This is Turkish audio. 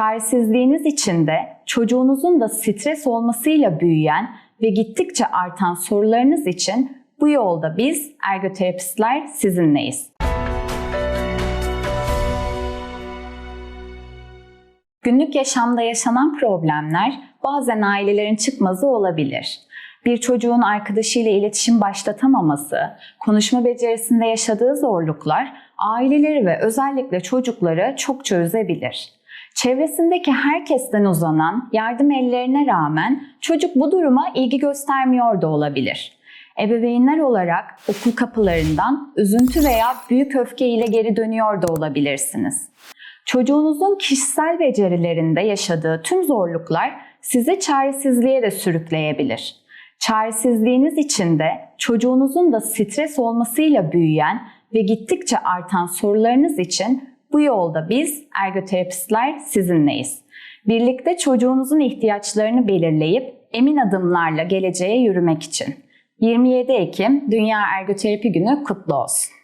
Çaresizliğiniz içinde çocuğunuzun da stres olmasıyla büyüyen ve gittikçe artan sorularınız için bu yolda biz ergoterapistler sizinleyiz. Günlük yaşamda yaşanan problemler bazen ailelerin çıkmazı olabilir. Bir çocuğun arkadaşıyla iletişim başlatamaması, konuşma becerisinde yaşadığı zorluklar aileleri ve özellikle çocukları çokça üzebilir. Çevresindeki herkesten uzanan yardım ellerine rağmen çocuk bu duruma ilgi göstermiyor da olabilir. Ebeveynler olarak okul kapılarından üzüntü veya büyük öfke ile geri dönüyor da olabilirsiniz. Çocuğunuzun kişisel becerilerinde yaşadığı tüm zorluklar sizi çaresizliğe de sürükleyebilir. Çaresizliğiniz içinde çocuğunuzun da stres olmasıyla büyüyen ve gittikçe artan sorularınız için bu yolda biz ergoterapistler sizinleyiz. Birlikte çocuğunuzun ihtiyaçlarını belirleyip emin adımlarla geleceğe yürümek için. 27 Ekim Dünya Ergoterapi Günü kutlu olsun.